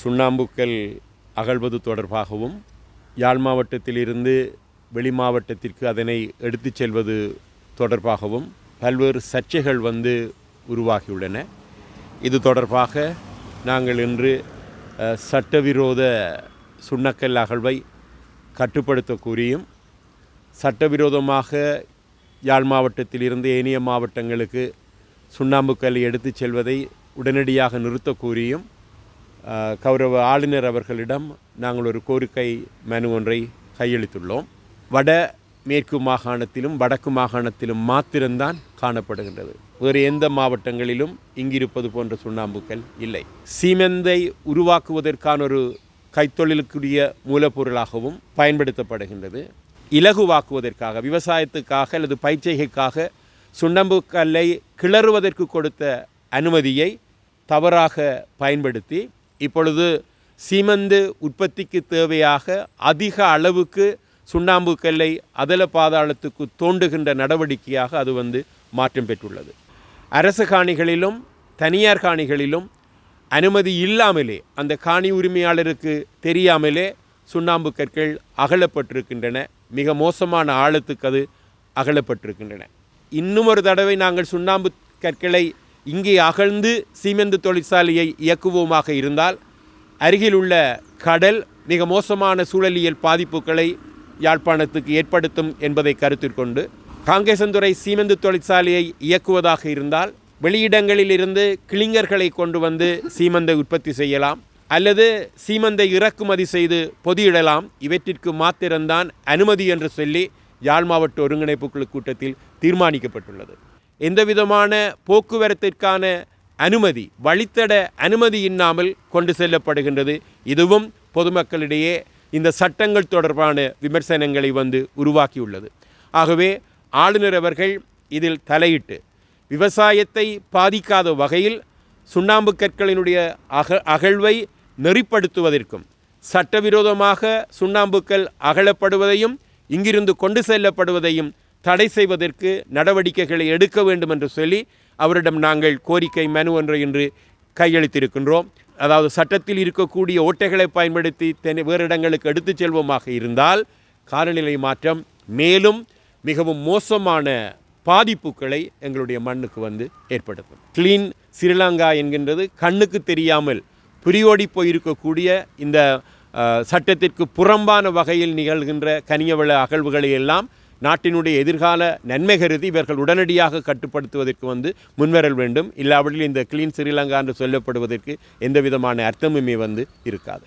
சுண்ணாம்புக்கல் அகழ்வது தொடர்பாகவும் யாழ் மாவட்டத்திலிருந்து வெளி மாவட்டத்திற்கு அதனை எடுத்துச் செல்வது தொடர்பாகவும் பல்வேறு சர்ச்சைகள் வந்து உருவாகியுள்ளன. இது தொடர்பாக நாங்கள் இன்று சட்டவிரோத சுண்ணக்கல் அகழ்வை கட்டுப்படுத்த கூறியும் சட்டவிரோதமாக யாழ் மாவட்டத்திலிருந்து ஏனைய மாவட்டங்களுக்கு சுண்ணாம்புக்கல் எடுத்துச் செல்வதை உடனடியாக நிறுத்த கூறியும் கௌரவ ஆளுநர் அவர்களிடம் நாங்கள் ஒரு கோரிக்கை மனு ஒன்றை கையளித்துள்ளோம். வட மேற்கு மாகாணத்திலும் வடக்கு மாகாணத்திலும் மாத்திரம்தான் காணப்படுகின்றது. வேறு எந்த மாவட்டங்களிலும் இங்கிருப்பது போன்ற சுண்ணாம்புக்கள் இல்லை. சீமெந்தை உருவாக்குவதற்கான ஒரு கைத்தொழிலுக்குரிய மூலப்பொருளாகவும் பயன்படுத்தப்படுகின்றது. இலகுவாக்குவதற்காக விவசாயத்துக்காக அல்லது பயிற்சிகைக்காக சுண்ணாம்பு கல்லை கிளறுவதற்கு கொடுத்த அனுமதியை தவறாக பயன்படுத்தி இப்பொழுது சீமந்து உற்பத்திக்கு தேவையாக அதிக அளவுக்கு சுண்ணாம்பு கல்லை அதல பாதாளத்துக்கு தோண்டுகின்ற நடவடிக்கையாக அது வந்து மாற்றம் பெற்றுள்ளது. அரசு காணிகளிலும் தனியார் காணிகளிலும் அனுமதி இல்லாமலே அந்த காணி உரிமையாளருக்கு தெரியாமலே சுண்ணாம்பு கற்கள் அகலப்பட்டிருக்கின்றன. மிக மோசமான ஆழத்துக்கு அது அகலப்பட்டிருக்கின்றன. இன்னும் ஒரு தடவை நாங்கள் சுண்ணாம்பு கற்களை இங்கே அகழ்ந்து சீமெந்து தொழிற்சாலையை இயக்குவோமாக இருந்தால் அருகிலுள்ள கடல் மிக மோசமான சூழலியல் பாதிப்புகளை யாழ்ப்பாணத்துக்கு ஏற்படுத்தும் என்பதை கருத்தில் கொண்டு காங்கேசந்துறை சீமெந்து தொழிற்சாலையை இயக்குவதாக இருந்தால் வெளியிடங்களிலிருந்து கிளிங்கர்களை கொண்டு வந்து சீமந்தை உற்பத்தி செய்யலாம் அல்லது சீமந்தை இறக்குமதி செய்து பொதியிடலாம். இவற்றிற்கு மாத்திரம்தான் அனுமதி என்று சொல்லி யாழ் மாவட்ட ஒருங்கிணைப்பு குழு கூட்டத்தில் தீர்மானிக்கப்பட்டுள்ளது. எந்தவிதமான போக்குவரத்திற்கான அனுமதி வழித்தட அனுமதி இல்லாமல் கொண்டு செல்லப்படுகின்றது. இதுவும் பொதுமக்களிடையே இந்த சட்டங்கள் தொடர்பான விமர்சனங்களை வந்து உருவாக்கியுள்ளது. ஆகவே ஆளுநர் அவர்கள் இதில் தலையிட்டு விவசாயத்தை பாதிக்காத வகையில் சுண்ணாம்பு கற்களினுடைய அக அகழ்வை நெறிப்படுத்துவதற்கும் சட்டவிரோதமாக சுண்ணாம்புக்கல் அகழப்படுவதையும் இங்கிருந்து கொண்டு செல்லப்படுவதையும் தடை செய்வதற்கு நடவடிக்கைகளை எடுக்க வேண்டும் என்று சொல்லி அவரிடம் நாங்கள் கோரிக்கை மனு ஒன்றை இன்று கையளித்திருக்கின்றோம். அதாவது சட்டத்தில் இருக்கக்கூடிய ஓட்டைகளை பயன்படுத்தி தென் வேறு இடங்களுக்கு எடுத்துச் செல்வோமாக இருந்தால் காலநிலை மாற்றம் மேலும் மிகவும் மோசமான பாதிப்புகளை எங்களுடைய மண்ணுக்கு வந்து ஏற்படுத்தும். கிளீன் ஸ்ரீலங்கா என்கின்றது கண்ணுக்கு தெரியாமல் புரியோடி போயிருக்கக்கூடிய இந்த சட்டத்திற்கு புறம்பான வகையில் நிகழ்கின்ற கனியவள அகழ்வுகளை எல்லாம் நாட்டினுடைய எதிர்கால நன்மை கருதி இவர்கள் உடனடியாக கட்டுப்படுத்துவதற்கு வந்து முன்வரல் வேண்டும். இல்லாவிடில் இந்த கிளீன் ஸ்ரீலங்கா என்று சொல்லப்படுவதற்கு எந்த விதமான அர்த்தமுமே வந்து இருக்காது.